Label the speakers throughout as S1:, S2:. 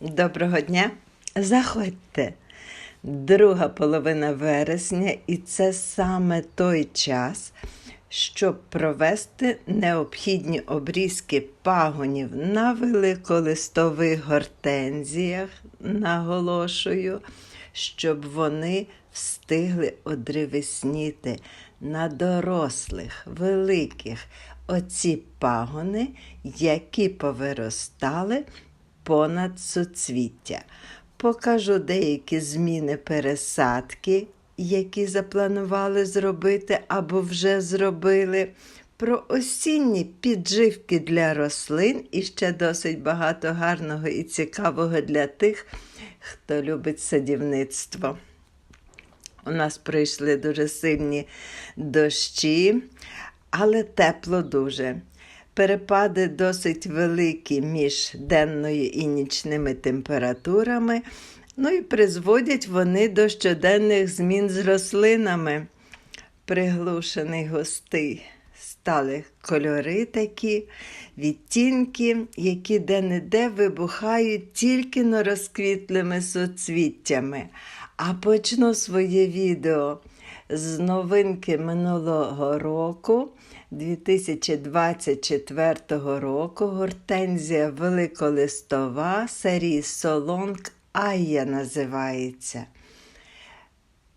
S1: Доброго дня! Заходьте! Друга половина вересня, і це саме той час, щоб провести необхідні обрізки пагонів на великолистових гортензіях, наголошую, щоб вони встигли одревесніти на дорослих, великих оці пагони, які повиростали понад суцвіття. Покажу деякі зміни пересадки, які запланували зробити або вже зробили. Про осінні підживки для рослин і ще досить багато гарного і цікавого для тих, хто любить садівництво. У нас прийшли дуже сильні дощі, але тепло дуже. Перепади досить великі між денною і нічними температурами, ну і призводять вони до щоденних змін з рослинами. Приглушений густий стали кольори такі, відтінки, які де-не-де вибухають тільки но розквітлими соцвіттями. А почну своє відео з новинки минулого року. 2024 року гортензія великолистова серії Солонг Айя називається.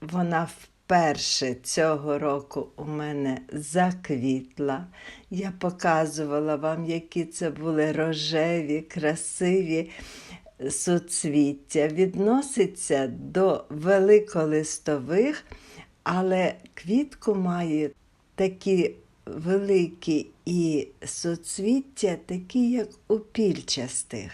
S1: Вона вперше цього року у мене заквітла. Я показувала вам, які це були рожеві, красиві суцвіття. Відноситься до великолистових, але квітку має такі великі і соцвіття, такі, як у пільчастих.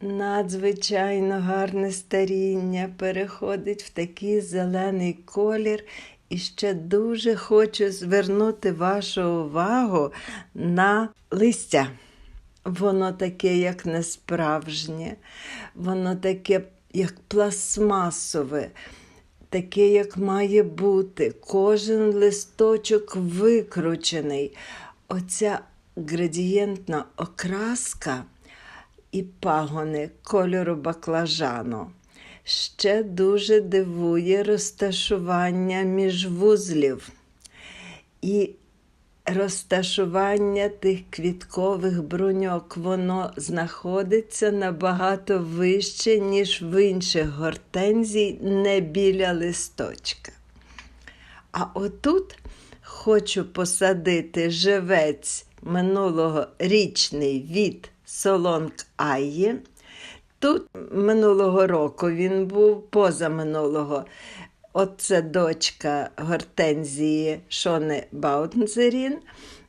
S1: Надзвичайно гарне старіння переходить в такий зелений колір. І ще дуже хочу звернути вашу увагу на листя. Воно таке, як несправжнє, воно таке, як пластмасове таке, як має бути. Кожен листочок викручений. Оця градієнтна окраска і пагони кольору баклажану. Ще дуже дивує розташування міжвузлів. І розташування тих квіткових бруньок, воно знаходиться набагато вище, ніж в інших гортензій, не біля листочка. А отут хочу посадити живець минулого річний від Солонг Айї. Тут минулого року він був позаминулого. Оце дочка гортензії Шони Баутнзерін.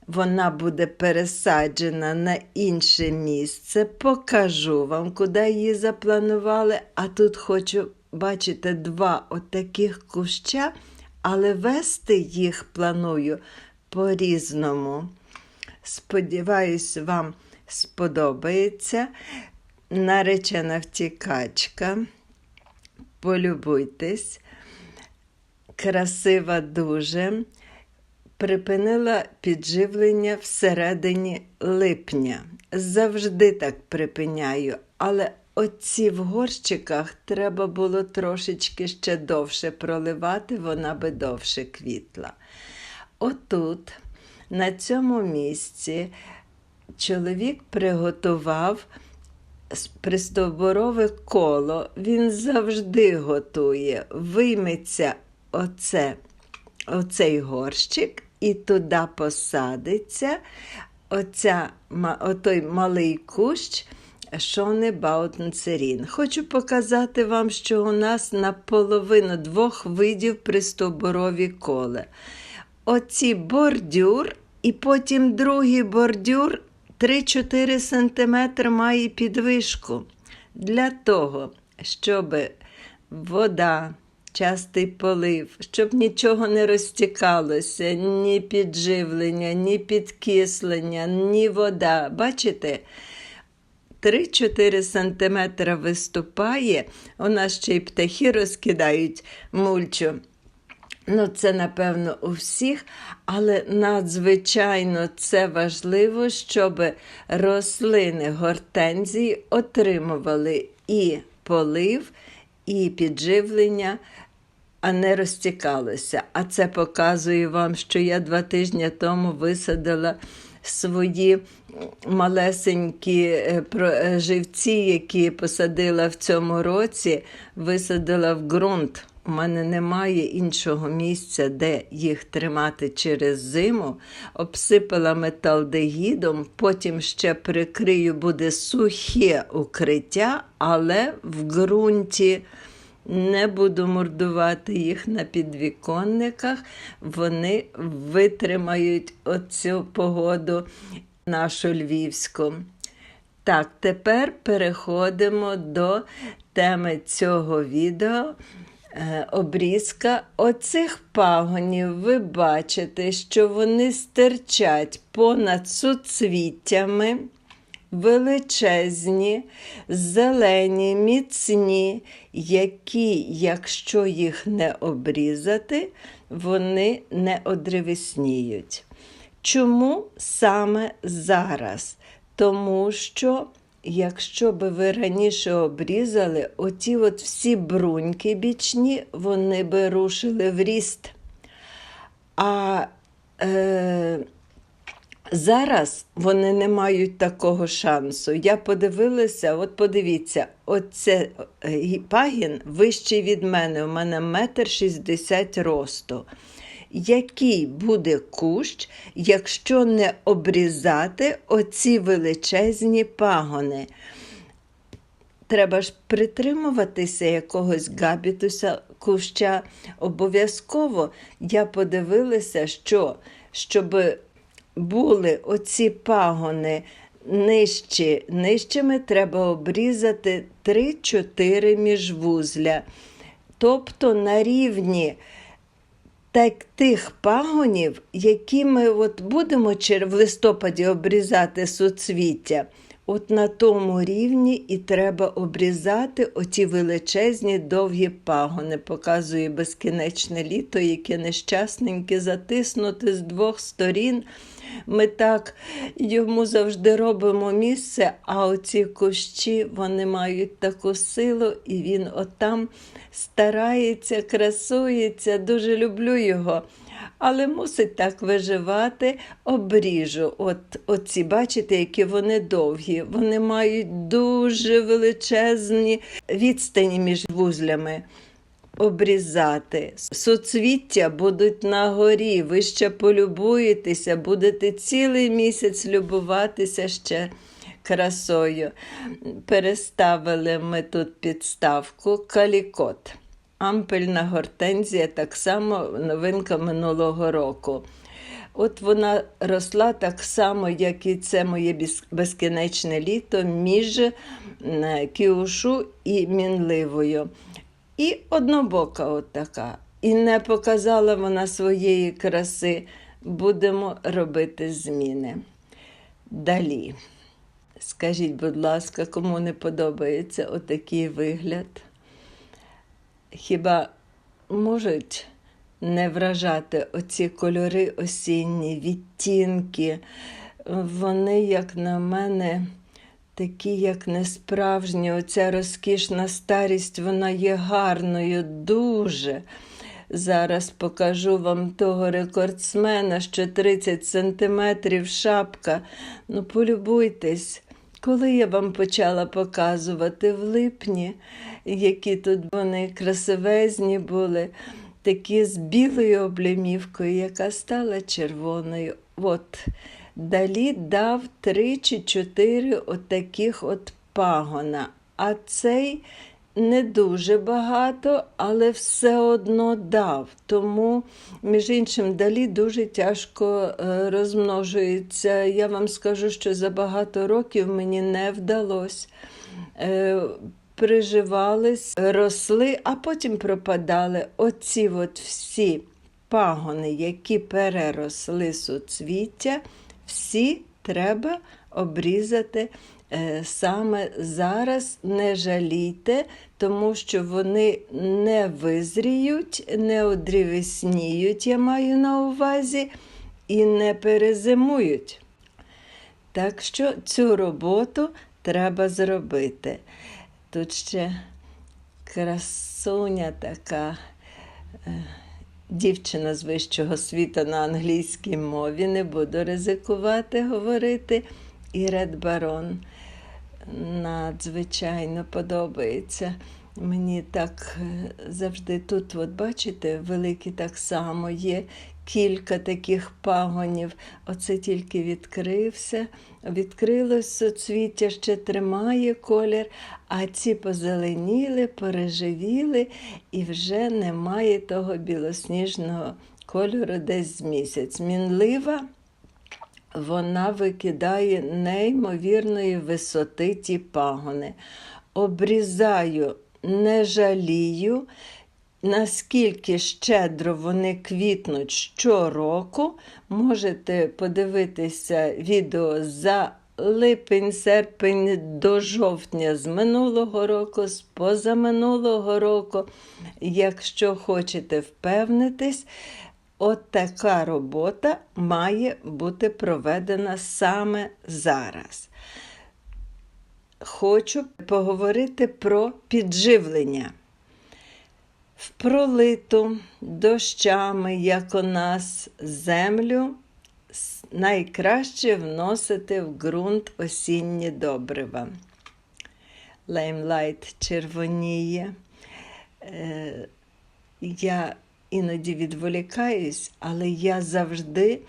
S1: Вона буде пересаджена на інше місце. Покажу вам, куди її запланували. А тут хочу бачити два отаких куща, але вести їх планую по-різному. Сподіваюсь, вам сподобається наречена втікачка. Полюбуйтесь красива дуже, припинила підживлення всередині липня. Завжди так припиняю, але оці в горщиках треба було трошечки ще довше проливати, вона би довше квітла. Отут, на цьому місці, чоловік приготував пристовборове коло, він завжди готує, вийметься оце, оцей горщик і туди посадиться оця, отой малий кущ Шони Баутнцерін. Хочу показати вам, що у нас наполовину двох видів пристовборові коле. Оці бордюр, і потім другий бордюр 3-4 см має підвишку. Для того, щоб вода частий полив, щоб нічого не розтікалося, ні підживлення, ні підкислення, ні вода. Бачите? 3-4 см виступає, у нас ще й птахи розкидають мульчу Ну, це, напевно, у всіх, але надзвичайно це важливо, щоб рослини гортензії отримували і полив, і підживлення, а не розтікалося. А це показує вам, що я два тижні тому висадила свої малесенькі е, е, живці, які посадила в цьому році, висадила в ґрунт. У мене немає іншого місця, де їх тримати через зиму. Обсипала металдегідом, потім ще прикрию буде сухе укриття, але в ґрунті. Не буду мордувати їх на підвіконниках, вони витримають оцю погоду нашу львівську. Так, тепер переходимо до теми цього відео. Е, Обрізка оцих пагонів ви бачите, що вони стирчать понад суцвіттями величезні, зелені, міцні, які, якщо їх не обрізати, вони не одревесніють. Чому саме зараз? Тому що, якщо би ви раніше обрізали, оті от всі бруньки бічні, вони би рушили в ріст. А е, Зараз вони не мають такого шансу. Я подивилася, от подивіться, оце е, пагін вищий від мене, у мене метр шістдесят росту. Який буде кущ, якщо не обрізати оці величезні пагони? Треба ж притримуватися якогось габітуса куща. Обов'язково я подивилася, що щоб були оці пагони нижчі, нижчими, треба обрізати 3-4 міжвузля. Тобто на рівні так, тих пагонів, які ми от будемо в листопаді обрізати суцвіття. От на тому рівні і треба обрізати оті величезні довгі пагони. Показує безкінечне літо, яке нещасненьке, затиснуте з двох сторін. Ми так йому завжди робимо місце, а оці кущі вони мають таку силу, і він отам старається, красується. Дуже люблю його. Але мусить так виживати, обріжу. От оці, бачите, які вони довгі. Вони мають дуже величезні відстані між вузлями. Обрізати. Суцвіття будуть на горі. Ви ще полюбуєтеся, будете цілий місяць любуватися ще красою. Переставили ми тут підставку калікот. Ампельна гортензія так само новинка минулого року. От вона росла так само, як і це моє безкінечне літо між кіушу і мінливою. І однобока от така. І не показала вона своєї краси. Будемо робити зміни. Далі. Скажіть, будь ласка, кому не подобається отакий вигляд? Хіба можуть не вражати оці кольори осінні, відтінки? Вони, як на мене, такі, як несправжні. Оця розкішна старість, вона є гарною, дуже. Зараз покажу вам того рекордсмена, що 30 сантиметрів шапка. Ну, полюбуйтесь. Коли я вам почала показувати в липні, які тут вони красивезні були, такі з білою облямівкою, яка стала червоною. От далі дав три чи чотири отаких от пагона. А цей не дуже багато, але все одно дав. Тому, між іншим, далі дуже тяжко е, розмножується. Я вам скажу, що за багато років мені не вдалося. Е, Приживались, росли, а потім пропадали. Оці от всі пагони, які переросли суцвіття, всі треба обрізати е, саме зараз не жалійте, тому що вони не визріють, не одрівесніють, я маю на увазі, і не перезимують. Так що цю роботу треба зробити. Тут ще красуня така е, дівчина з вищого світа на англійській мові, не буду ризикувати говорити. І Ред Барон надзвичайно подобається. Мені так е, завжди тут, от бачите, великі так само є кілька таких пагонів. Оце тільки відкрився, відкрилось соцвіття, ще тримає колір, а ці позеленіли, переживіли і вже немає того білосніжного кольору десь з місяць. Мінлива вона викидає неймовірної висоти ті пагони. Обрізаю, не жалію, наскільки щедро вони квітнуть щороку. Можете подивитися відео за липень, серпень до жовтня з минулого року, з позаминулого року. Якщо хочете впевнитись, От така робота має бути проведена саме зараз. Хочу поговорити про підживлення. В пролиту дощами, як у нас, землю найкраще вносити в ґрунт осінні добрива. Леймлайт червоніє. Е, Я іноді відволікаюсь, але я завжди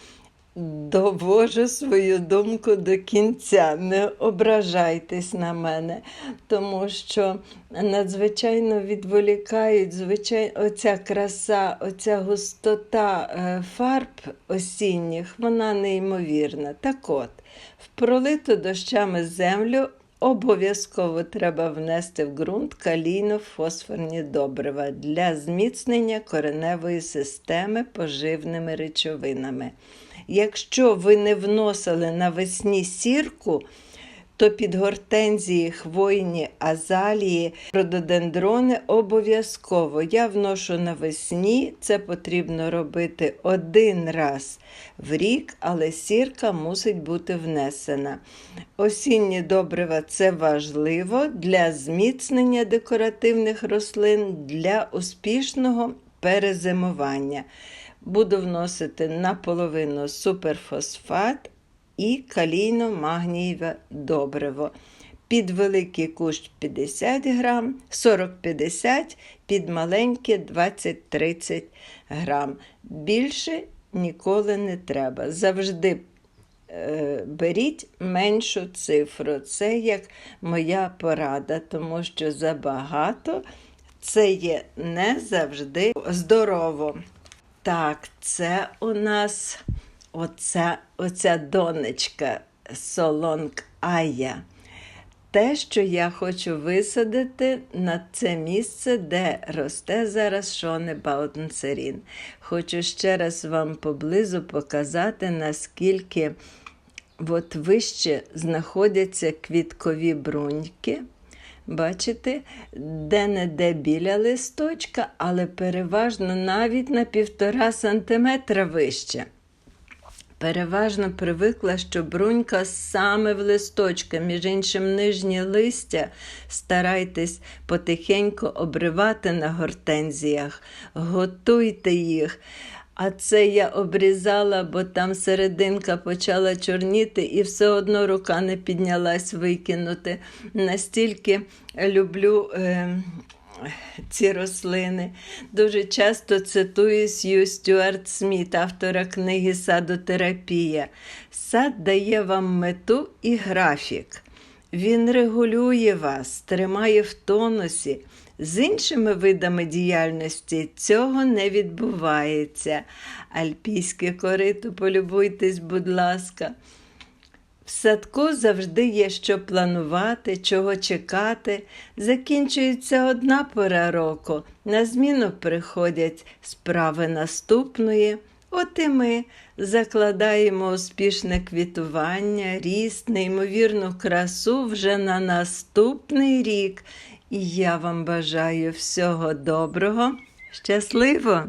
S1: довожу свою думку до кінця. Не ображайтесь на мене, тому що надзвичайно відволікають звичай... оця краса, оця густота е, фарб осінніх, вона неймовірна. Так от, в пролиту дощами землю Обов'язково треба внести в ґрунт калійно-фосфорні добрива для зміцнення кореневої системи поживними речовинами. Якщо ви не вносили навесні сірку, то під гортензії, хвойні, азалії, рододендрони обов'язково. Я вношу навесні, це потрібно робити один раз в рік, але сірка мусить бути внесена. Осінні добрива це важливо для зміцнення декоративних рослин, для успішного перезимування. Буду вносити наполовину суперфосфат і калійно-магнієве добриво. Під великий кущ 50 грам, 40-50, під маленьке 20-30 грам. Більше ніколи не треба. Завжди е, беріть меншу цифру. Це як моя порада, тому що забагато це є не завжди здорово. Так, це у нас оця, оця донечка Солонг Ая. Те, що я хочу висадити на це місце, де росте зараз Шоне Баутнцерін. Хочу ще раз вам поблизу показати, наскільки от вище знаходяться квіткові бруньки. Бачите, де-не-де біля листочка, але переважно навіть на півтора сантиметра вище. Переважно привикла, що брунька саме в листочка, між іншим, нижні листя старайтесь потихеньку обривати на гортензіях, готуйте їх. А це я обрізала, бо там серединка почала чорніти, і все одно рука не піднялась викинути. Настільки люблю. Е ці рослини. Дуже часто цитую Сью Стюарт Сміт, автора книги Садотерапія. Сад дає вам мету і графік. Він регулює вас, тримає в тонусі. З іншими видами діяльності цього не відбувається. Альпійське корито, полюбуйтесь, будь ласка. В садку завжди є що планувати, чого чекати. Закінчується одна пора року, на зміну приходять справи наступної. От і ми закладаємо успішне квітування, ріст, неймовірну красу вже на наступний рік. І я вам бажаю всього доброго, щасливо!